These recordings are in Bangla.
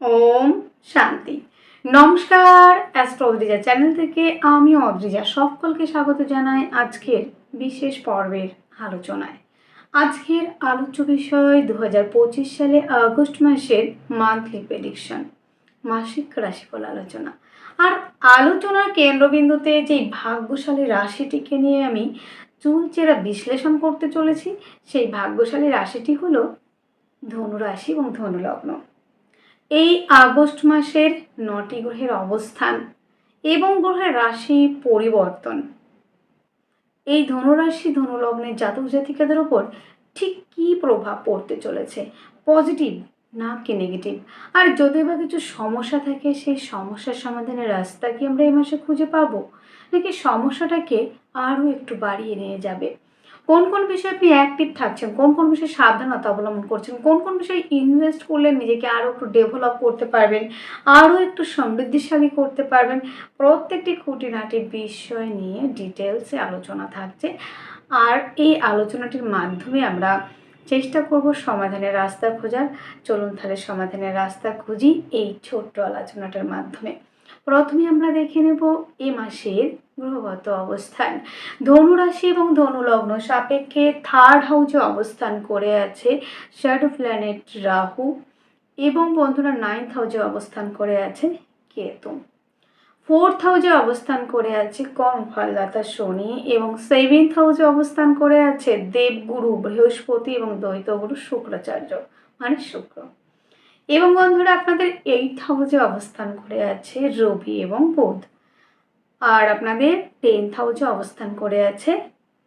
ওম শান্তি। নমস্কার অ্যাস্ট্রো অদ্রিজা চ্যানেল থেকে আমি অদ্রিজা সকলকে স্বাগত জানাই আজকের বিশেষ পর্বের আলোচনায়। আজকের আলোচ্য বিষয় দু সালে আগস্ট মাসের মান্থলি প্রেডিকশন মাসিক রাশিফল আলোচনা। আর আলোচনার কেন্দ্রবিন্দুতে যে ভাগ্যশালী রাশিটিকে নিয়ে আমি চুলচেরা বিশ্লেষণ করতে চলেছি, সেই ভাগ্যশালী রাশিটি হলো ধনু রাশি এবং ধনু লগ্ন এই আগস্ট মাসের নটি গ্রহের অবস্থান এবং গ্রহের রাশি পরিবর্তন। এই ধনুরাশি ধনুলগ্নের জাতক জাতিকাদের ওপর ঠিক কী প্রভাব পড়তে চলেছে? পজিটিভ না কি নেগেটিভ? আর যদি বা কিছু সমস্যা থাকে, সেই সমস্যার সমাধানের রাস্তা কি আমরা এই মাসে খুঁজে পাবো? নাকি সমস্যাটাকে আরও একটু বাড়িয়ে নিয়ে যাবে? কোন কোন বিষয়ে আপনি অ্যাক্টিভ থাকছেন? কোন কোন বিষয়ে সাবধানতা অবলম্বন করছেন? কোন কোন বিষয়ে ইনভেস্ট করলে নিজেকে আরও একটু ডেভেলপ করতে পারবেন? আরও একটু সমৃদ্ধিশালী করতে পারবেন? প্রত্যেকটি খুঁটিনাটি বিষয় নিয়ে ডিটেলসে আলোচনা থাকছে। আর এই আলোচনাটির মাধ্যমে আমরা চেষ্টা করব সমাধানের রাস্তা খোঁজার। চলুন তাহলে সমাধানের রাস্তা খুঁজি এই ছোট্ট আলোচনাটার মাধ্যমে। প্রথমে আমরা দেখে নেব এ মাসের গ্রহগত অবস্থান। ধনুরাশি এবং ধনুলগ্ন সাপেক্ষে থার্ড হাউসে অবস্থান করে আছে শ্যাডো প্ল্যানেট রাহু এবং বন্ধুরা নাইন্থ হাউসে অবস্থান করে আছে কেতু। ফোর্থ হাউসে অবস্থান করে আছে কর্ম ফলদাতা শনি এবং সেভেন্থ হাউসে অবস্থান করে আছে দেবগুরু, বৃহস্পতি এবং দ্বৈতগুরু শুক্রাচার্য মানে শুক্র। এবং বন্ধুরা, আপনাদের এইট হাউসে অবস্থান করে আছে রবি এবং বুধ। আর আপনাদের টেন্থ হাউসে অবস্থান করে আছে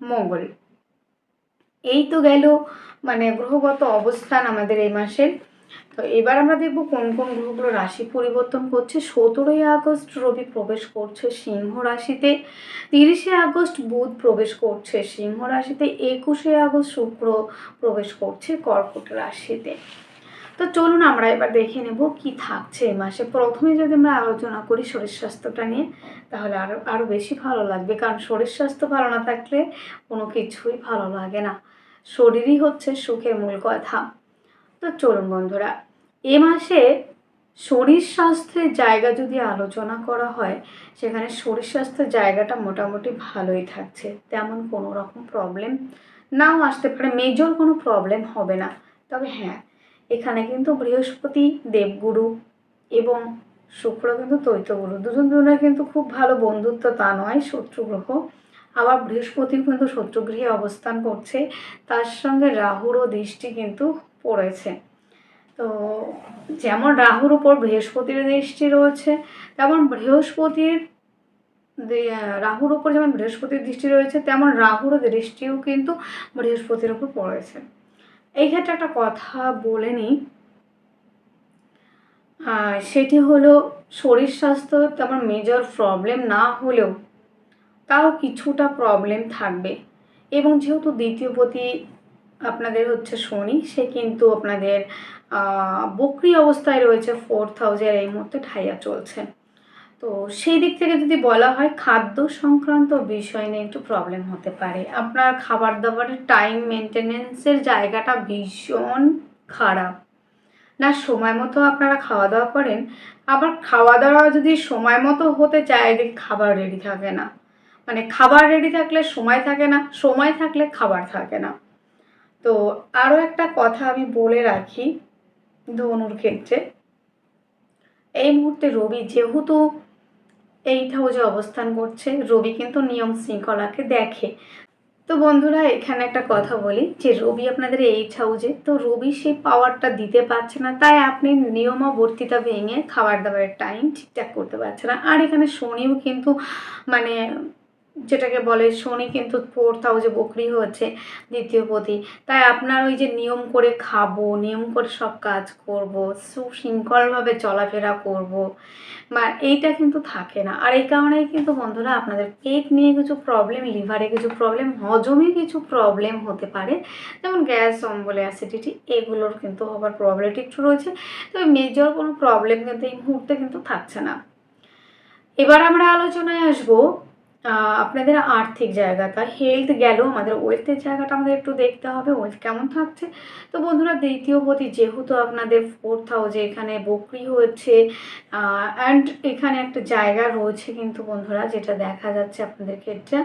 মঙ্গল। এই তো গেল মানে গ্রহগত অবস্থান আমাদের এই মাসের। তো এবার আমরা দেখব কোন কোন গ্রহগুলো রাশি পরিবর্তন করছে। সতেরোই আগস্ট রবি প্রবেশ করছে সিংহ রাশিতে, তিরিশে আগস্ট বুধ প্রবেশ করছে সিংহ রাশিতে, একুশে আগস্ট শুক্র প্রবেশ করছে কর্কট রাশিতে। তো চলুন আমরা এবার দেখে নেব কি থাকছে এ মাসে। প্রথমে যদি আমরা আলোচনা করি শরীর স্বাস্থ্যটা নিয়ে, তাহলে আরও আরও বেশি ভালো লাগবে। কারণ শরীর স্বাস্থ্য ভালো না থাকলে কোনো কিছুই ভালো লাগে না। শরীরই হচ্ছে সুখের মূল কথা। তো চলুন বন্ধুরা, এ মাসে শরীর স্বাস্থ্যের জায়গা যদি আলোচনা করা হয়, সেখানে শরীর স্বাস্থ্যের জায়গাটা মোটামুটি ভালোই থাকছে। তেমন কোনো রকম প্রবলেম নাও আসতে পারে। মেজর কোনো প্রবলেম হবে না। তবে হ্যাঁ এখানে কিন্তু বৃহস্পতি, দেবগুরু এবং শুক্র কিন্তু দ্বৈতগুরু দুজন দুজনের কিন্তু খুব ভালো বন্ধুত্ব, তা নয়, শত্রু গ্রহ। আবার বৃহস্পতিও কিন্তু শত্রুগৃহে অবস্থান করছে। তার সঙ্গে রাহুরও দৃষ্টি কিন্তু পড়েছে। তো যেমন রাহুর উপর বৃহস্পতির দৃষ্টি রয়েছে, তেমন বৃহস্পতির রাহুর উপর যেমন বৃহস্পতির দৃষ্টি রয়েছে, তেমন রাহুর দৃষ্টিও কিন্তু বৃহস্পতির উপর পড়েছে। এই ক্ষেত্রে একটা কথা বলে নিই। সেটি হলো, শরীর স্বাস্থ্য তেমন মেজর প্রবলেম না হলেও তাও কিছুটা প্রবলেম থাকবে। এবং যেহেতু দ্বিতীয় পতি আপনাদের হচ্ছে শনি, সে কিন্তু আপনাদের বকরি অবস্থায় রয়েছে। ফোর্থ হাউসের এই মুহূর্তে ঠাইয়া চলছে। তো সেই দিক থেকে যদি বলা হয় খাদ্য সংক্রান্ত বিষয় নিয়ে একটু প্রবলেম হতে পারে। আপনার খাবার দাবারের টাইম মেনটেনেন্সের জায়গাটা ভীষণ খারাপ। না, সময় মতো আপনারা খাওয়া দাওয়া করেন, আবার খাওয়া দাওয়া যদি সময় মতো হতে চায় দেখি খাবার রেডি থাকে না। মানে খাবার রেডি থাকলে সময় থাকে না, সময় থাকলে খাবার থাকে না। তো আরও একটা কথা আমি বলে রাখি ধনুর ক্ষেত্রে। এই মুহূর্তে রবি, যেহেতু এইট হাউজে অবস্থান করছে, রবি কিন্তু নিয়ম শৃঙ্খলাকে দেখে। তো বন্ধুরা, এখানে একটা কথা বলি যে, রবি আপনাদের এইট হাউজে, তো রবি সেই পাওয়ারটা দিতে পারছে না, তাই আপনি নিয়মাবর্তিতা ভেঙে খাবার দাবারের টাইম ঠিকঠাক করতে পারছে না। আর এখানে শনিও কিন্তু মানে যেটাকে বলে শনি কিন্তু ফোর্থ হাউসে বকরি হচ্ছে দ্বিতীয় পতি। তাই আপনার ওই যে নিয়ম করে খাব, নিয়ম করে সব কাজ করব, সুশৃঙ্খলভাবে চলাফেরা করব, বা এইটা কিন্তু থাকে না। আর এই কারণেই কিন্তু বন্ধুরা আপনাদের পেট নিয়ে কিছু প্রবলেম লিভারে কিছু প্রবলেম হজমে কিছু প্রবলেম হতে পারে। যেমন গ্যাস, অম্বলে অ্যাসিডিটি এগুলোর কিন্তু হবার প্রবলেমটি একটু রয়েছে। তবে মেজর কোনো প্রবলেম কিন্তু এই মুহূর্তে কিন্তু থাকছে না। এবার আমরা আলোচনায় আসব আপনাদের আর্থিক জায়গাটা হেলথ গেল আমাদের ওয়েলথের জায়গাটা আমাদের একটু দেখতে হবে ওয়েলথ কেমন থাকছে। তো বন্ধুরা, দ্বিতীয় পতি যেহেতু আপনাদের ফোর্থ হাউসে এখানে বকরি হচ্ছে অ্যান্ড এখানে একটা জায়গা রয়েছে কিন্তু বন্ধুরা, যেটা দেখা যাচ্ছে আপনাদের ক্ষেত্রে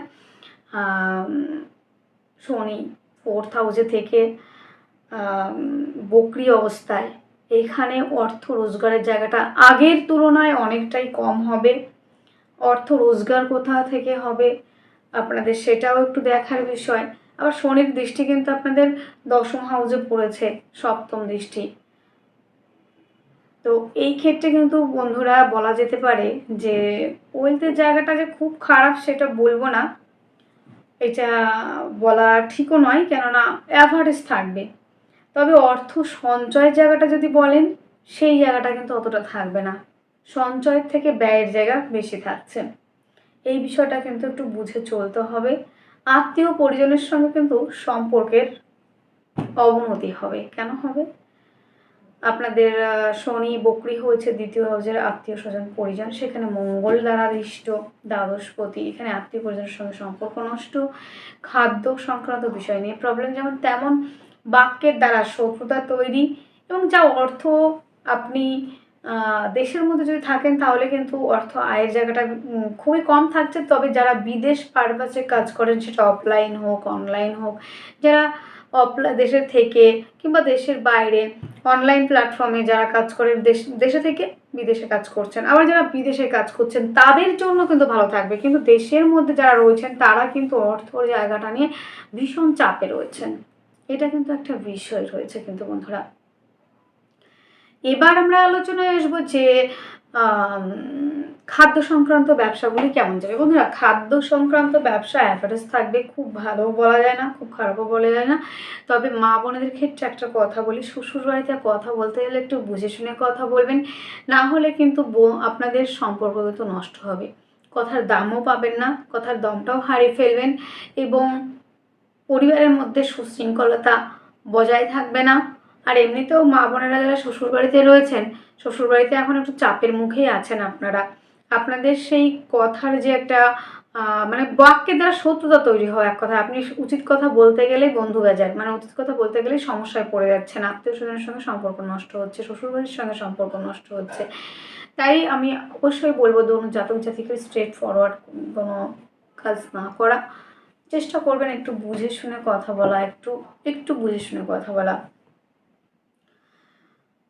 শনি ফোর্থ হাউসে থেকে বকরি অবস্থায়। এখানে অর্থ রোজগারের জায়গাটা আগের তুলনায় অনেকটাই কম হবে। অর্থ রোজগার কোথা থেকে হবে? আপনাদের সেটাও একটু দেখার বিষয়। আবার শনির দৃষ্টি কিন্তু আপনাদের দশম হাউসে পড়েছে, সপ্তম দৃষ্টি। তো এই ক্ষেত্রে কিন্তু বন্ধুরা বলা যেতে পারে যে ওয়েলথের জায়গাটা যে খুব খারাপ সেটা বলব না। এটা বলা ঠিকও নয়, কেননা অ্যাভারেজ থাকবে। তবে অর্থ সঞ্চয়ের জায়গাটা যদি বলেন, সেই জায়গাটা কিন্তু অতটা থাকবে না। সঞ্চয়ের থেকে ব্যয়ের জায়গা বেশি থাকছে। এই বিষয়টা কিন্তু একটু বুঝে চলতে হবে। আত্মীয় পরিজনের সঙ্গে কিন্তু সম্পর্কের অবনতি হবে। কেন হবে? আপনাদের শনি বকরি হয়েছে, দ্বিতীয় হাউসের আত্মীয় স্বজন পরিজন। সেখানে মঙ্গল দ্বারা দৃষ্ট, দ্বাদশপতি। এখানে আত্মীয় পরিজনের সঙ্গে সম্পর্ক নষ্ট, খাদ্য সংক্রান্ত বিষয় নিয়ে প্রবলেম যেমন তেমন বাক্যের দ্বারা শত্রুতা তৈরি এবং যা অর্থ আপনি দেশের মধ্যে যদি থাকেন, তাহলে কিন্তু অর্থ আয়ের জায়গাটা খুবই কম থাকছে। তবে যারা বিদেশ পারপাসে কাজ করেন, সেটা অফলাইন হোক অনলাইন হোক, যারা অফলা দেশের থেকে কিংবা দেশের বাইরে অনলাইন প্ল্যাটফর্মে যারা কাজ করেন, দেশ, দেশে থেকে বিদেশে কাজ করছেন, আবার যারা বিদেশে কাজ করছেন, তাদের জন্য কিন্তু ভালো থাকবে। কিন্তু দেশের মধ্যে যারা রয়েছেন, তারা কিন্তু অর্থর জায়গাটা নিয়ে ভীষণ চাপে রয়েছেন। এটা কিন্তু একটা বিষয় রয়েছে কিন্তু বন্ধুরা। এবার আমরা আলোচনায় আসব যে খাদ্য সংক্রান্ত ব্যবসাগুলি কেমন যাবে। বন্ধুরা, খাদ্য সংক্রান্ত ব্যবসা অ্যাভারেজ থাকবে খুব ভালো বলা যায় না, খুব খারাপও বলা যায় না। তবে মা বোনেদের ক্ষেত্রে একটা কথা বলি, শ্বশুর বাড়িতে কথা বলতে গেলে একটু বুঝে শুনে কথা বলবেন, না হলে কিন্তু আপনাদের সম্পর্ক তো নষ্ট হবে। কথার দামও পাবেন না, কথার দমটাও হারিয়ে ফেলবেন এবং পরিবারের মধ্যে সুশৃঙ্খলতা বজায় থাকবে না। আর এমনিতেও মা বোনেরা যারা শ্বশুরবাড়িতে রয়েছেন, শ্বশুরবাড়িতে এখন একটু চাপের মুখেই আছেন আপনারা। আপনাদের সেই কথার যে একটা মানে বাক্যের দ্বারা শত্রুতা তৈরি হয় এক কথা আপনি উচিত কথা বলতে গেলেই বন্ধু বেজার মানে উচিত কথা বলতে গেলেই সমস্যায় পড়ে যাচ্ছেন। আত্মীয় স্বজনের সঙ্গে সম্পর্ক নষ্ট হচ্ছে, শ্বশুরবাড়ির সঙ্গে সম্পর্ক নষ্ট হচ্ছে। তাই আমি অবশ্যই বলব, ধরুন জাতক জাতিকে স্ট্রেট ফরওয়ার্ড কোনো কাজ না করা। চেষ্টা করবেন একটু বুঝে শুনে কথা বলা, একটু একটু বুঝে শুনে কথা বলা।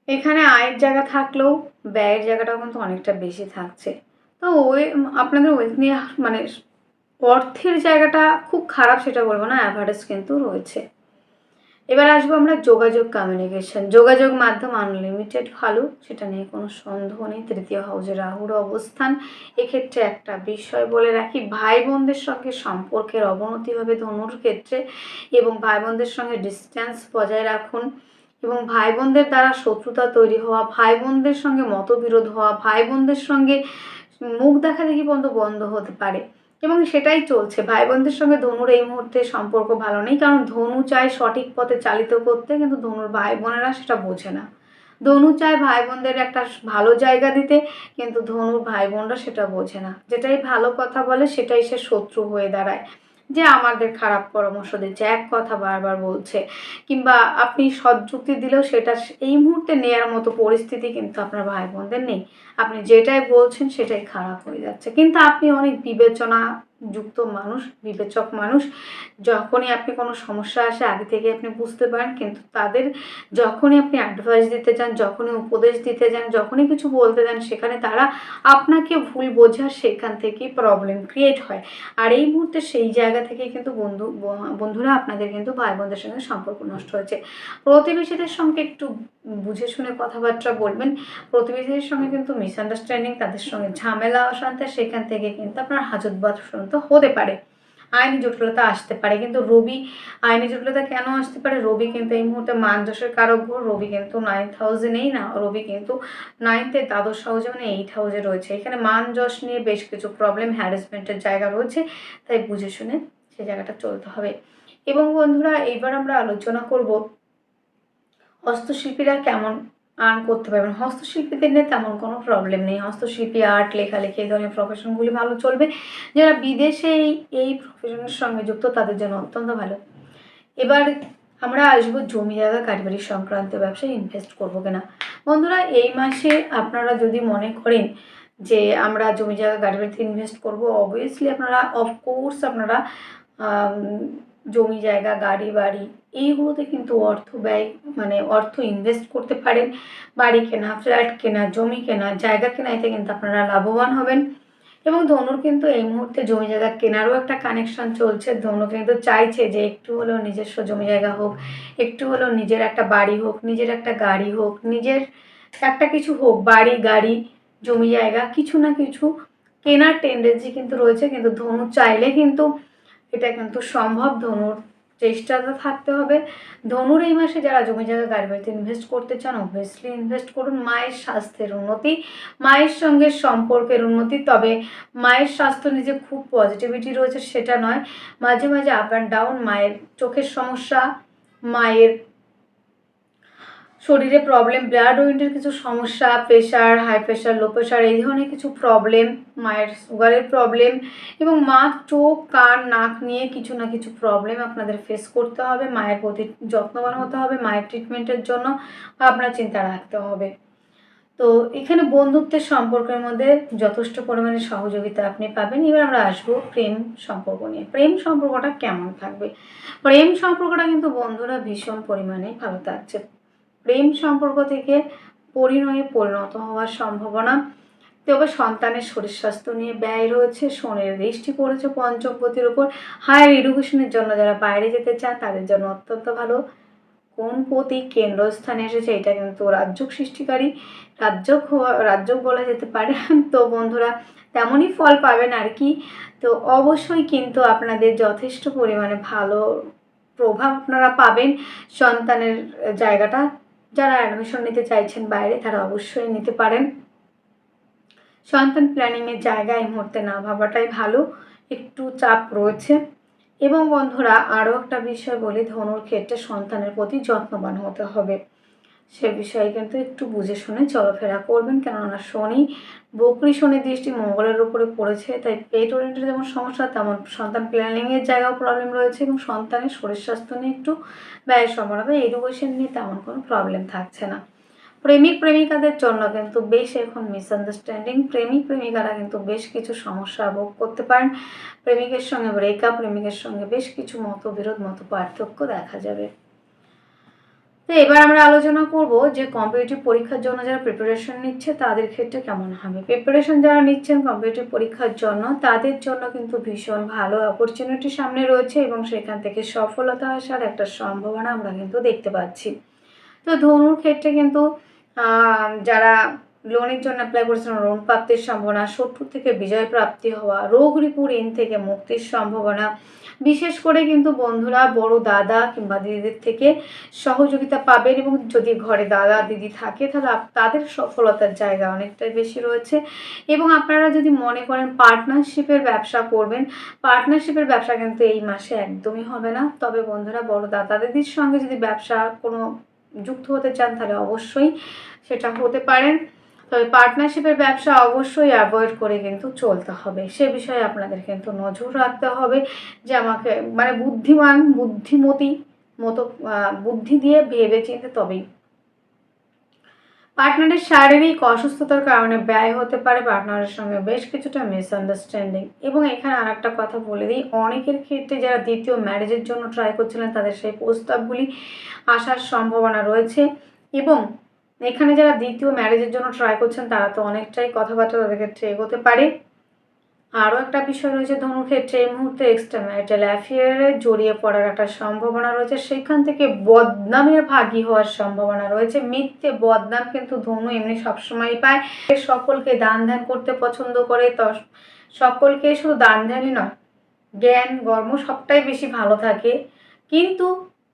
এখানে আয়ের জায়গা থাকলেও ব্যয়ের জায়গাটাও কিন্তু অনেকটা বেশি থাকছে। তো ওই আপনাদের ওই নিয়ে মানে অর্থের জায়গাটা খুব খারাপ সেটা বলব না, অ্যাভারেজ কিন্তু রয়েছে। এবার আসব আমরা যোগাযোগ কমিউনিকেশন যোগাযোগ মাধ্যম আনলিমিটেড ভালো, সেটা নিয়ে কোনো সন্দেহ নেই। তৃতীয় হাউসে রাহুর অবস্থান। এক্ষেত্রে একটা বিষয় বলে রাখি ভাই বোনদের সঙ্গে সম্পর্কের অবনতি হবে ধনুর ক্ষেত্রে এবং ভাই বোনদের সঙ্গে ডিস্টেন্স বজায় রাখুন। এবং ভাই বোনদের দ্বারা শত্রুতা তৈরি হওয়া ভাই বোনদের সঙ্গে মতবিরোধ হওয়া ভাই বোনদের সঙ্গে মুখ দেখা দেখি পর্যন্ত বন্ধ হতে পারে। এবং সেটাই চলছে। ভাই বোনদের সঙ্গে ধনুর এই মুহূর্তে সম্পর্ক ভালো নেই। কারণ ধনু চায় সঠিক পথে চালিত করতে, কিন্তু ধনুর ভাই বোনেরা সেটা বোঝে না। ধনু চায় ভাই বোনদের একটা ভালো জায়গা দিতে, কিন্তু ধনুর ভাই বোনরা সেটা বোঝে না। যেটাই ভালো কথা বলে, সেটাই সে শত্রু হয়ে দাঁড়ায়। যে আমাদের খারাপ পরামর্শ দিচ্ছে, এক কথা বারবার বলছে। কিংবা আপনি সৎ যুক্তি দিলেও সেটা এই মুহূর্তে নেয়ার মতো পরিস্থিতি কিন্তু আপনার ভাই বোনদের নেই। আপনি যেটাই বলছেন সেটাই খারাপ হয়ে যাচ্ছে। কিন্তু আপনি অনেক বিবেচনা যুক্ত মানুষ, বিবেচক মানুষ। যখনই আপনি কোনো সমস্যা আসে, আগে থেকে আপনি বুঝতে পারেন। কিন্তু তাদের যখনই আপনি অ্যাডভাইস দিতে যান যখনই উপদেশ দিতে যান যখনই কিছু বলতে যান সেখানে তারা আপনাকে ভুল বোঝার সেখান থেকেই প্রবলেম ক্রিয়েট হয়। আর এই মুহূর্তে সেই জায়গা থেকে কিন্তু বন্ধু, বন্ধুরা আপনাদের কিন্তু ভাই বোনদের সঙ্গে সম্পর্ক নষ্ট হয়েছে। প্রতিবেশীদের সঙ্গে একটু বুঝে শুনে কথাবার্তা বলবেন। প্রতিবেশীদের সঙ্গে কিন্তু মিসআন্ডারস্ট্যান্ডিং তাদের সঙ্গে ঝামেলা, অশান্তি, সেখান থেকে কিন্তু আপনার হাজত বাসন্ত হতে পারে। আইনি জটিলতা আসতে পারে, কিন্তু রবি, আইনি জটিলতা কেন আসতে পারে? রবি কিন্তু এই মুহূর্তে মানযশের কারক গ্রহ রবি কিন্তু নাইন্থ হাউসে নেই না, রবি কিন্তু নাইন্থে দ্বাদশ হাউসে মানে এইট হাউজে রয়েছে। এখানে মান যশ নিয়ে বেশ কিছু প্রবলেম হ্যারাসমেন্টের জায়গা রয়েছে, তাই বুঝে শুনে সেই জায়গাটা চলতে হবে। এবং বন্ধুরা, এইবার আমরা আলোচনা করব হস্তশিল্পীরা কেমন আর্ন করতে পারবেন? হস্তশিল্পীদের নিয়ে তেমন কোনো প্রবলেম নেই। হস্তশিল্পী আর্ট লেখালেখি এই ধরনের প্রফেশনগুলি ভালো চলবে। যারা বিদেশে এই প্রফেশনের সঙ্গে যুক্ত, তাদের জন্য অত্যন্ত ভালো। এবার আমরা আসব জমি জায়গা কারিবারি সংক্রান্ত ব্যবসায় ইনভেস্ট করব কিনা। বন্ধুরা, এই মাসে আপনারা যদি মনে করেন যে আমরা জমি জায়গা বাড়িতে ইনভেস্ট করব অবভিয়াসলি আপনারা অফকোর্স আপনারা জমি জায়গা, গাড়ি, বাড়ি, এইগুলোতে কিন্তু অর্থ ব্যয় মানে অর্থ ইনভেস্ট করতে পারেন। বাড়ি কেনা ফ্ল্যাট কেনা, জমি কেনা, জায়গা কেনা এতে কিন্তু আপনারা লাভবান হবেন। এবং ধনুর কিন্তু এই মুহূর্তে জমি জায়গা কেনারও একটা কানেকশন চলছে। ধনু কিন্তু চাইছে যে একটু হলেও নিজস্ব জমি জায়গা হোক, একটু হলেও নিজের একটা বাড়ি হোক, নিজের একটা গাড়ি হোক, নিজের একটা কিছু হোক, বাড়ি, গাড়ি, জমি জায়গা, কিছু না কিছু কেনার টেন্ডেন্সি কিন্তু রয়েছে। কিন্তু ধনু চাইলে কিন্তু এটা কিন্তু সম্ভব। ধনুর চেষ্টাটা থাকতে হবে। ধনুর এই মাসে যারা জমি জায়গা গাড়ি বাড়িতে ইনভেস্ট করতে চান অবভিয়াসলি ইনভেস্ট করুন। মায়ের স্বাস্থ্যের উন্নতি, মায়ের সঙ্গে সম্পর্কের উন্নতি। তবে মায়ের স্বাস্থ্য নিজে খুব পজিটিভিটি রয়েছে সেটা নয়। মাঝে মাঝে আপ অ্যান্ড ডাউন মায়ের চোখের সমস্যা, মায়ের শরীরে প্রবলেম ব্লাড উইন্ডের কিছু সমস্যা pressure high pressure low pressure এই ধরনের কিছু প্রবলেম মায়ের সুগারের প্রবলেম এবং মা চোখ, কান, নাক নিয়ে কিছু না কিছু প্রবলেম আপনাদের ফেস করতে হবে, মায়ের প্রতি যত্নবান হতে হবে, মায়ের ট্রিটমেন্টের জন্য আপনার চিন্তা রাখতে হবে। তো এখানে বন্ধুত্বের সম্পর্কের মধ্যে যথেষ্ট পরিমাণে সহযোগিতা আপনি পাবেন। এবার আমরা আসব প্রেম সম্পর্ক নিয়ে। প্রেম সম্পর্কটা কেমন থাকবে? প্রেম সম্পর্কটা কিন্তু বন্ধুরা ভীষণ পরিমাণে ভালো থাকছে। প্রেম সম্পর্ক থেকে পরিণয়ে পরিণত হওয়ার সম্ভাবনা। তবে সন্তানের শরীর স্বাস্থ্য নিয়ে ব্যয় রয়েছে শনের দৃষ্টি পড়েছে পঞ্চমপতির উপর। হায়ার এডুকেশনের জন্য যারা বাইরে যেতে চান, তাদের জন্য অত্যন্ত ভালো। কোন পতি কেন্দ্রস্থানে এসেছে, এটা কিন্তু রাজ্যক সৃষ্টিকারী। রাজ্যক রাজ্যক বলা যেতে পারে। তো বন্ধুরা, তেমনই ফল পাবেন আর কি। তো অবশ্যই কিন্তু আপনাদের যথেষ্ট পরিমাণে ভালো প্রভাব আপনারা পাবেন সন্তানের জায়গাটা। যারা অ্যাডমিশন নিতে চাইছেন বাইরে, তারা অবশ্যই নিতে পারেন। সন্তান প্ল্যানিংয়ের জায়গায় এই মুহূর্তে না ভাবাটাই ভালো, একটু চাপ রয়েছে। এবং বন্ধুরা, আরও একটা বিষয় বলি, ধনুর ক্ষেত্রে সন্তানের প্রতি যত্নবান হতে হবে। সে বিষয়ে কিন্তু একটু বুঝে শুনে চলাফেরা করবেন। কেননা শনি, বকরি শনির দৃষ্টি মঙ্গলের উপরে পড়েছে, তাই পেট ওরিয়েন্টেড যেমন সমস্যা, তেমন সন্তান প্ল্যানিংয়ের জায়গাও প্রবলেম রয়েছে এবং সন্তানের শরীর স্বাস্থ্য নিয়ে একটু ব্যয়ের সম্ভাবনা এডুকেশন নিয়ে তেমন কোনো প্রবলেম থাকছে না। প্রেমিক, প্রেমিকাদের জন্য কিন্তু বেশ এখন মিসআন্ডারস্ট্যান্ডিং প্রেমিক, প্রেমিকারা কিন্তু বেশ কিছু সমস্যা ভোগ করতে পারেন। প্রেমিকের সঙ্গে ব্রেকআপ প্রেমিকের সঙ্গে বেশ কিছু মতবিরোধ মত পার্থক্য দেখা যাবে। তো এবার আমরা আলোচনা করব যে কম্পিটিটিভ পরীক্ষার জন্য যারা প্রিপারেশন নিচ্ছে, তাদের ক্ষেত্রে কেমন হবে? প্রিপারেশন যারা নিচ্ছেন কম্পিটিটিভ পরীক্ষার জন্য, তাদের জন্য কিন্তু ভীষণ ভালো অপরচুনিটি সামনে রয়েছে এবং সেখান থেকে সফলতা আসার একটা সম্ভাবনা আমরা কিন্তু দেখতে পাচ্ছি। তো ধনুর ক্ষেত্রে কিন্তু যারা লোনের জন্য অ্যাপ্লাই করেছেন লোন প্রাপ্তির সম্ভাবনা, শত্রু থেকে বিজয় প্রাপ্তি হওয়া, রোগ রিপু ঋণ থেকে মুক্তির সম্ভাবনা বিশেষ করে কিন্তু বন্ধুরা, বড় দাদা কিংবা দিদিদের থেকে সহযোগিতা পাবেন এবং যদি ঘরে দাদা, দিদি থাকে, তাহলে তাদের সফলতার জায়গা অনেকটাই বেশি রয়েছে। এবং আপনারা যদি মনে করেন পার্টনারশিপের ব্যবসা করবেন পার্টনারশিপের ব্যবসা কিন্তু এই মাসে একদমই হবে না। তবে বন্ধুরা, বড় দাদা, দিদির সঙ্গে যদি ব্যবসা কোনো যুক্ত হতে চান, তাহলে অবশ্যই সেটা হতে পারেন। তবে পার্টনারশিপের ব্যবসা অবশ্যই অ্যাভয়েড করে কিন্তু চলতে হবে। সে বিষয়ে আপনাদের কিন্তু নজর রাখতে হবে যে আমাকে মানে বুদ্ধিমান, বুদ্ধিমতী মতো বুদ্ধি দিয়ে ভেবে চিনতে তবেই। পার্টনারের শারীরিক অসুস্থতার কারণে ব্যয় হতে পারে পার্টনারের সঙ্গে বেশ কিছুটা মিসআন্ডারস্ট্যান্ডিং এবং এখানে আর একটা কথা বলে দিই, অনেকের ক্ষেত্রে যারা দ্বিতীয় ম্যারেজের জন্য ট্রাই করছিলেন, তাদের সেই প্রস্তাবগুলি আসার সম্ভাবনা রয়েছে। এবং এখানে যারা দ্বিতীয় ম্যারেজের জন্য ট্রাই করছেন, তারা তো অনেকটাই কথাবার্তা তাদের ক্ষেত্রে এগোতে পারে। আরও একটা বিষয় রয়েছে ধনুর ক্ষেত্রে, এই মুহূর্তে এক্সট্রা ম্যারিটাল অ্যাফেয়ারে জড়িয়ে পড়ার একটা সম্ভাবনা রয়েছে। সেখান থেকে বদনামের ভাগী হওয়ার সম্ভাবনা রয়েছে। মিথ্যে বদনাম কিন্তু ধনু এমনি সবসময় পায়। সকলকে দান ধ্যান করতে পছন্দ করে, তো সকলকে শুধু দান ধ্যানই নয়, জ্ঞান, কর্ম সবটাই বেশি ভালো থাকে। কিন্তু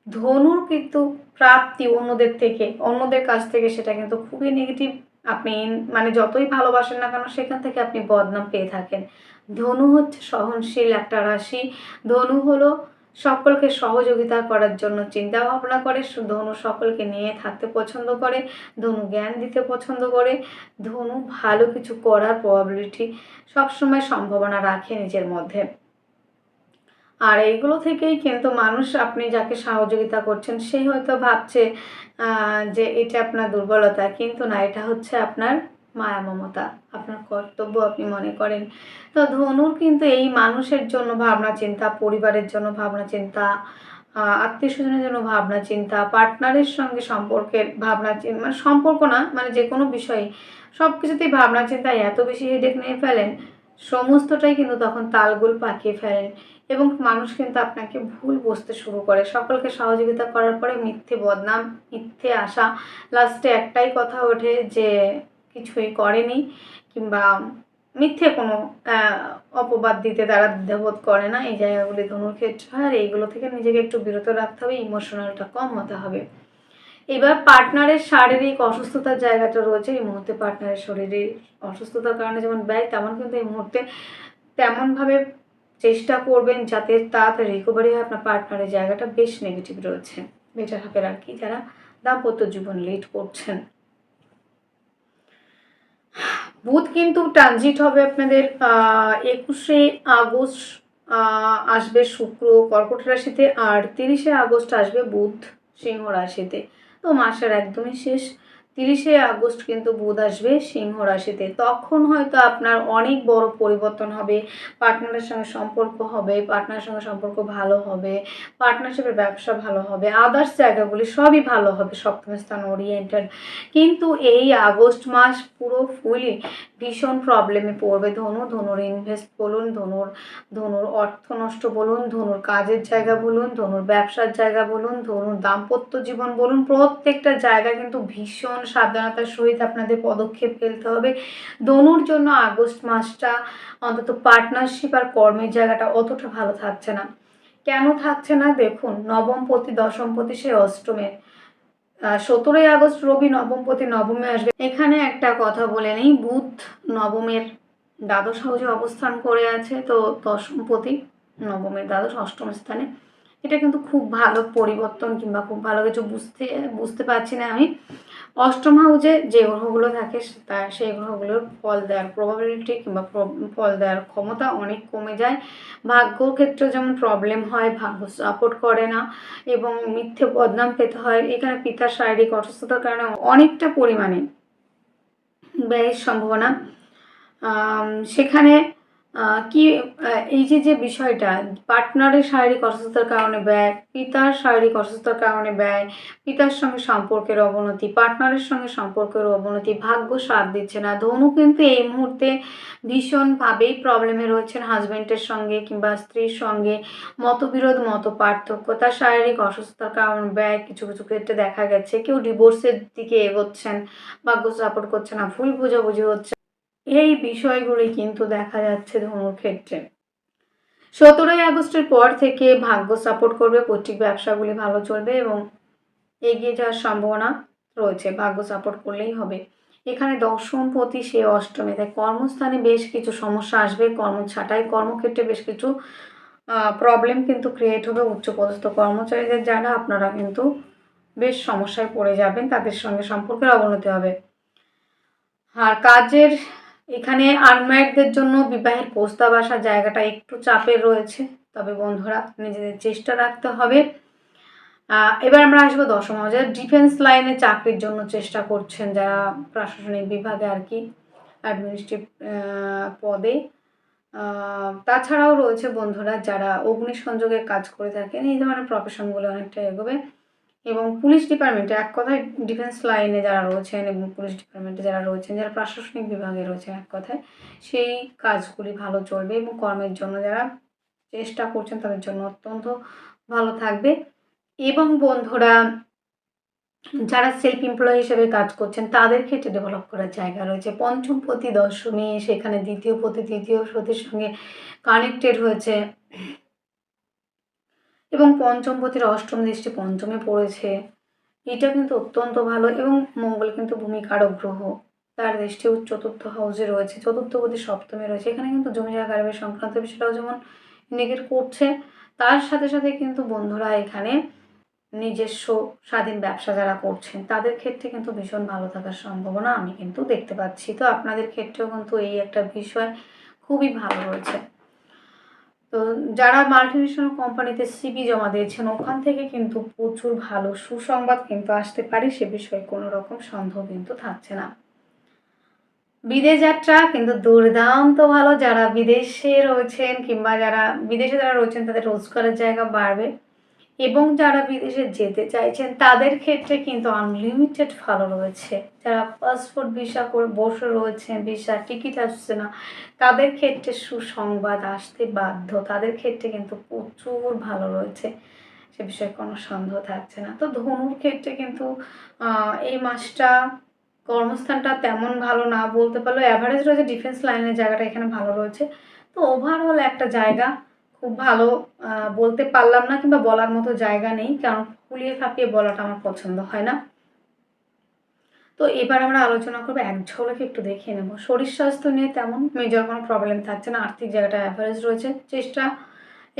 ধনুর কিন্তু প্রাপ্তি অন্যদের থেকে, অন্যদের কাছ থেকে সেটা কিন্তু খুবই নেগেটিভ আপনি মানে যতই ভালোবাসেন না কেন, সেখান থেকে আপনি বদনাম পেয়ে থাকেন। ধনু হচ্ছে সহনশীল একটা রাশি। ধনু হলো সকলকে সহযোগিতা করার জন্য চিন্তা ভাবনা করে, ধনু সকলকে নিয়ে থাকতে পছন্দ করে, ধনু জ্ঞান দিতে পছন্দ করে, ধনু ভালো কিছু করার প্রবাবিলিটি সবসময় সম্ভাবনা রাখে নিজের মধ্যে। আর এইগুলো থেকেই কিন্তু মানুষ আপনি যাকে সহযোগিতা করছেন, সে হয়তো ভাবছে যে এটা আপনার দুর্বলতা, কিন্তু না, এটা হচ্ছে আপনার মায়া মমতা, আপনার কর্তব্য আপনি মনে করেন। তো ধনুর কিন্তু এই মানুষের জন্য ভাবনা চিন্তা, পরিবারের জন্য ভাবনা চিন্তা আত্মীয় স্বজনের জন্য ভাবনা চিন্তা, পার্টনারের সঙ্গে সম্পর্কের ভাবনা চিন্তা মানে সম্পর্ক না মানে যে কোনো বিষয়ে সব কিছুতেই ভাবনা চিন্তা, এত বেশি হেডেক নিয়ে ফেলেন, সমস্তটাই কিন্তু তখন তালগুল পাকিয়ে ফেলেন। এবং মানুষ কিন্তু আপনাকে ভুল বুঝতে শুরু করে। সকলকে সহযোগিতা করার পরে মিথ্যে বদনাম, মিথ্যে আশা লাস্টে একটাই কথা ওঠে যে কিছুই করেনি কিংবা মিথ্যে কোনো অপবাদ দিতে তারা দ্বিধাবোধ করে না। এই জায়গাগুলি ধনুর ক্ষেত্রে হয় আর এইগুলো থেকে নিজেকে একটু বিরত রাখতে হবে ইমোশনালটা কম হতে হবে। এবার পার্টনারের শারীরিক অসুস্থতার জায়গাটা রয়েছে। এই মুহূর্তে পার্টনারের শরীরে অসুস্থতার কারণে যেমন ব্যয়, তেমন কিন্তু এই মুহূর্তে তেমনভাবে চেষ্টা করবেন যাতে তাড়াতাড়ি রিকভারি হয়। আপনার পার্টনারের জায়গাটা বেশ নেগেটিভ রয়েছে। বেটার হবে আর কি, যারা দাম্পত্য জীবন লিড করছেন। বুধ কিন্তু ট্রানজিট হবে আপনাদের একুশে আগস্ট আসবে শুক্র, কর্কট রাশিতে। আর তিরিশে আগস্ট আসবে বুধ, সিংহ রাশিতে। তো মাসের একদমই শেষ। তিরিশে আগস্ট কিন্তু বুধ আসবে, সিংহ রাশিতে। তখন হয়তো আপনার অনেক বড় পরিবর্তন হবে পার্টনারের সঙ্গে সম্পর্ক হবে পার্টনারের সঙ্গে সম্পর্ক ভালো হবে পার্টনারশিপের ব্যবসা ভালো হবে আদার্স জায়গাগুলি সবই ভালো হবে, সপ্তম স্থান ওরিয়েন্টেড কিন্তু এই আগস্ট মাস পুরো ফুলি ভীষণ প্রবলেমে পড়বে। ধনু, ধনুর ইনভেস্ট বলুন, ধনুর ধনুর অর্থ নষ্ট বলুন, ধনুর কাজের জায়গা বলুন, ধনুর ব্যবসার জায়গা বলুন, ধনুর দাম্পত্য জীবন বলুন, প্রত্যেকটা জায়গা কিন্তু ভীষণ সাবধানতার সহিত আপনাদের পদক্ষেপ ফেলতে হবে। ধনুর জন্য আগস্ট মাসটা অন্তত পার্টনারশিপ আর কর্মের জায়গাটা অতটা ভালো থাকছে না। কেন থাকছে না? দেখুন নবমপতি দশমপতি সে অষ্টমে। সতেরোই আগস্ট রবি নবমপতি নবমে আসবে। এখানে একটা কথা বলে নেই, বুধ নবমের দ্বাদশ হাউসে অবস্থান করে আছে, তো দশমপতি নবমের দ্বাদশ, অষ্টম স্থানে। এটা কিন্তু খুব ভালো পরিবর্তন কিংবা খুব ভালো কিছু বুঝতে বুঝতে পারছি না আমি। অষ্টম হাউসে যে গ্রহগুলো থাকে তা, সেই গ্রহগুলোর ফল দেওয়ার প্রবাবিলিটি কিংবা ফল দেওয়ার ক্ষমতা অনেক কমে যায়। ভাগ্যর ক্ষেত্রে যেমন প্রবলেম হয়, ভাগ্য সাপোর্ট করে না এবং মিথ্যে বদনাম পেতে হয়, এখানে পিতার শারীরিক অসুস্থতার কারণে অনেকটা পরিমাণে ব্যয়ের সম্ভাবনা। সেখানে কি এই যে যে বিষয়টা, পার্টনারের শারীরিক অসুস্থতার কারণে ব্যয়, পিতার শারীরিক অসুস্থতার কারণে ব্যয়, পিতার সঙ্গে সম্পর্কের অবনতি, পার্টনারের সঙ্গে সম্পর্কের অবনতি, ভাগ্য সাথ দিচ্ছে না। ধনু কিন্তু এই মুহূর্তে ভীষণভাবেই প্রবলেমে রয়েছেন হাজব্যান্ডের সঙ্গে কিংবা স্ত্রীর সঙ্গে, মতবিরোধ, মত পার্থক্য, তার শারীরিক অসুস্থতার কারণে ব্যয় কিছু কিছু ক্ষেত্রে দেখা গেছে, কেউ ডিভোর্সের দিকে এগোচ্ছেন, ভাগ্য সাপোর্ট করছে না, ভুল বোঝাবুঝি হচ্ছে এই বিষয়গুলি কিন্তু দেখা যাচ্ছে ধনুর ক্ষেত্রে সতেরোই আগস্টের পর থেকে ভাগ্য সাপোর্ট করবে, পৈতৃক ব্যবসাগুলি ভালো চলবে এবং এগিয়ে যাওয়ার সম্ভাবনা রয়েছে, ভাগ্য সাপোর্ট করলেই হবে। এখানে দশমপতি সে অষ্টমে তাই কর্মস্থানে বেশ কিছু সমস্যা আসবে, কর্ম ছাটাই, কর্মক্ষেত্রে বেশ কিছু প্রবলেম কিন্তু ক্রিয়েট হবে। উচ্চপদস্থ কর্মচারীদের যারা, আপনারা কিন্তু বেশ সমস্যায় পড়ে যাবেন, তাদের সঙ্গে সম্পর্কের অবনতি হবে। আর কাজের এখানে আনম্যারিডদের জন্য বিবাহের প্রস্তাব আসার জায়গাটা একটু চাপের রয়েছে। তবে বন্ধুরা, নিজেদের চেষ্টা রাখতে হবে। এবার আমরা আসব দশম হাউসে ডিফেন্স লাইনে চাকরির জন্য চেষ্টা করছেন যারা প্রশাসনিক বিভাগে আর কি অ্যাডমিনিস্ট্রেটিভ পদে। তাছাড়াও রয়েছে বন্ধুরা, যারা অগ্নিসংযোগের কাজ করে থাকেন, এই ধরনের প্রফেশনগুলো অনেকটা এগোবে। এবং পুলিশ ডিপার্টমেন্টে এক কথায় ডিফেন্স লাইনে যারা রয়েছেন এবং পুলিশ ডিপার্টমেন্টে যারা রয়েছেন, যারা প্রশাসনিক বিভাগে রয়েছে এক কথায়, সেই কাজগুলি ভালো চলবে এবং কর্মের জন্য যারা চেষ্টা করছেন তাদের জন্য অত্যন্ত ভালো থাকবে। এবং বন্ধুরা, যারা সেলফ এমপ্লয় হিসেবে কাজ করছেন, তাদের ক্ষেত্রে ডেভেলপ করার জায়গা রয়েছে। পঞ্চম পতি দশমী সেখানে দ্বিতীয় পতি তৃতীয় পতির সঙ্গে কানেক্টেড হয়েছে। এবং পঞ্চম পতির অষ্টম দৃষ্টি পঞ্চমে পড়েছে। এটা কিন্তু অত্যন্ত ভালো এবং মঙ্গল কিন্তু ভূমিকারক গ্রহ তার দৃষ্টি চতুর্থ হাউসে রয়েছে, চতুর্থ পতি সপ্তমে রয়েছে। এখানে কিন্তু জমি জায়গা সংক্রান্ত বিষয়টাও যেমন ইন্ডিকেট করছে, তার সাথে সাথে কিন্তু বন্ধুরা এখানে নিজস্ব স্বাধীন ব্যবসা যারা করছেন, তাদের ক্ষেত্রে কিন্তু ভীষণ ভালো থাকার সম্ভাবনা আমি কিন্তু দেখতে পাচ্ছি। তো আপনাদের ক্ষেত্রেও কিন্তু এই একটা বিষয় খুবই ভালো রয়েছে। তো যারা মাল্টিনেশনাল কোম্পানিতে সিবি জমা দিয়েছেন, ওখান থেকে কিন্তু প্রচুর ভালো সুসংবাদ কিন্তু আসতে পারে, সে বিষয়ে কোনো রকম সন্দেহ কিন্তু থাকছে না। বিদেশ যাত্রা কিন্তু দুর্দান্ত ভালো, যারা বিদেশে রয়েছেন কিংবা যারা বিদেশে যারা রয়েছেন, তাদের রোজগারের জায়গা বাড়বে। এবং যারা বিদেশে যেতে চাইছেন, তাদের ক্ষেত্রে কিন্তু আনলিমিটেড ভালো রয়েছে। যারা পাসপোর্ট ভিসা করে বসে রয়েছেন ভিসা টিকিট আসছে না, তাদের ক্ষেত্রে সুসংবাদ আসতে বাধ্য। তাদের ক্ষেত্রে কিন্তু প্রচুর ভালো রয়েছে। সে বিষয়ে কোনো সন্দেহ থাকছে না। তো ধনুর ক্ষেত্রে কিন্তু এই মাসটা কর্মস্থানটা তেমন ভালো না বলতে পারল অ্যাভারেজ রয়েছে ডিফেন্স লাইনের জায়গাটা এখানে ভালো রয়েছে। তো ওভারঅল একটা জায়গা খুব ভালো বলতে পারলাম না কিংবা বলার মতো জায়গা নেই, কারণ ফুলিয়ে ফাঁপিয়ে বলাটা আমার পছন্দ হয় না। তো এবার আমরা আলোচনা করব এক ঝলকে একটু দেখিয়ে নেব। শরীর স্বাস্থ্য নিয়ে তেমন মেজর কোনো প্রবলেম থাকছে না, আর্থিক জায়গাটা অ্যাভারেজ রয়েছে। চেষ্টা,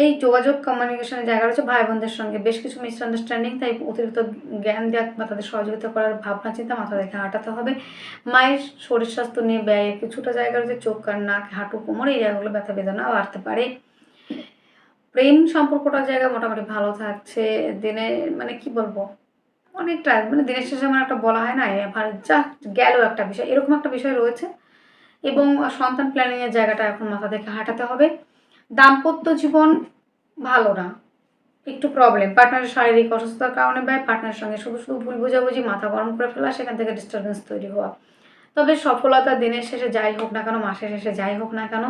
এই যোগাযোগ কমিউনিকেশনের জায়গা রয়েছে ভাই বোনদের সঙ্গে। বেশ কিছু মিসআন্ডারস্ট্যান্ডিং তাই অতিরিক্ত জ্ঞান দেওয়া বা তাদের সহযোগিতা করার ভাবনা, চিন্তা মাথা রেখে হাঁটাতে হবে। মায়ের শরীর স্বাস্থ্য নিয়ে ব্যয় কিছুটা জায়গা রয়েছে, চোখ কান, নাক, হাঁটু, কোমর, এই জায়গাগুলো ব্যথা বেদনা বাড়তে পারে। প্রেম সম্পর্কটার জায়গা মোটামুটি ভালো থাকছে। দিনে মানে কি বলব? অনেকটা মানে দিনের শেষে আমার একটা বলা হয় না এবার যা গেল একটা বিষয়, এরকম একটা বিষয় রয়েছে। এবং সন্তান প্ল্যানিংয়ের জায়গাটা এখন মাথা থেকে হাঁটাতে হবে। দাম্পত্য জীবন ভালো না, একটু প্রবলেম পার্টনারের শারীরিক অসুস্থতার কারণে বা পার্টনারের সঙ্গে শুধু শুধু ভুল বোঝাবুঝি, মাথা গরম করে ফেলা, সেখান থেকে ডিস্টারবেন্স তৈরি হওয়া। তবে সফলতা দিনের শেষে যাই হোক না কেন, মাসের শেষে যাই হোক না কেন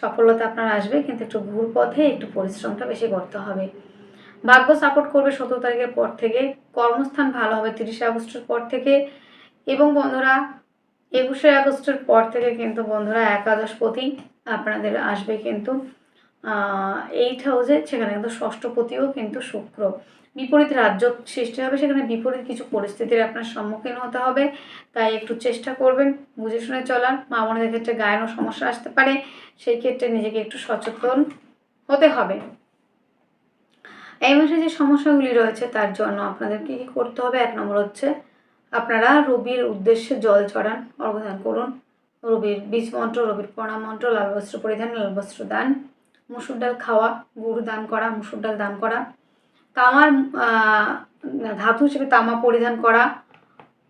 সফলতা আপনার আসবে, কিন্তু একটু ভুল পথে একটু পরিশ্রমটা বেশি করতে হবে। ভাগ্য সাপোর্ট করবে সতেরো তারিখের পর থেকে, কর্মস্থান ভালো হবে তিরিশে আগস্টের পর থেকে, এবং বন্ধুরা, একুশে আগস্টের পর থেকে কিন্তু বন্ধুরা একাদশ একাদশপতি আপনাদের আসবে কিন্তু এইট হাউসে সেখানে কিন্তু ষষ্ঠপতিও কিন্তু শুক্র। বিপরীত রাজ্য সৃষ্টি হবে, সেখানে বিপরীত কিছু পরিস্থিতির আপনার সম্মুখীন হতে হবে। তাই একটু চেষ্টা করবেন বুঝে শুনে চলার। মা বোনদের ক্ষেত্রে গায়েনও সমস্যা আসতে পারে, সেই ক্ষেত্রে নিজেকে একটু সচেতন হতে হবে। এই মাসে যে সমস্যাগুলি রয়েছে, তার জন্য আপনাদেরকে কী করতে হবে? এক নম্বর হচ্ছে, আপনারা রবির উদ্দেশ্যে জল চড়ান অর্ঘদান করুন। রবির বীজ মন্ত্র, রবির প্রণাম মন্ত্র, লাল বস্ত্র পরিধান, লাল বস্ত্র দান, মুসুর ডাল খাওয়া, গুড় দান করা, মুসুর ডাল দান করা। তামার ধাতু হিসেবে তামা পরিধান করা,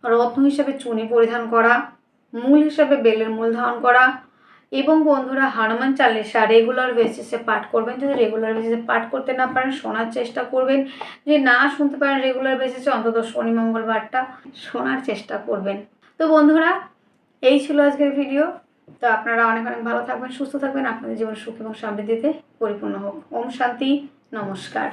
রত্ন হিসেবে চুনি পরিধান করা, মূল হিসেবে বেলের মূল ধারণ করা, এবং বন্ধুরা হনুমান চালিসা রেগুলার বেসিসে পাঠ করবেন। যদি রেগুলার বেসিসে পাঠ করতে না পারেন, শোনার চেষ্টা করবেন। যদি না শুনতে পারেন রেগুলার বেসিসে অন্তত শনি, মঙ্গলবারটা শোনার চেষ্টা করবেন। তো বন্ধুরা, এই ছিল আজকের ভিডিও তো আপনারা অনেক অনেক ভালো থাকবেন, সুস্থ থাকবেন। আপনাদের জীবন সুখ এবং সমৃদ্ধিতে পরিপূর্ণ হোক। ওম শান্তি, নমস্কার।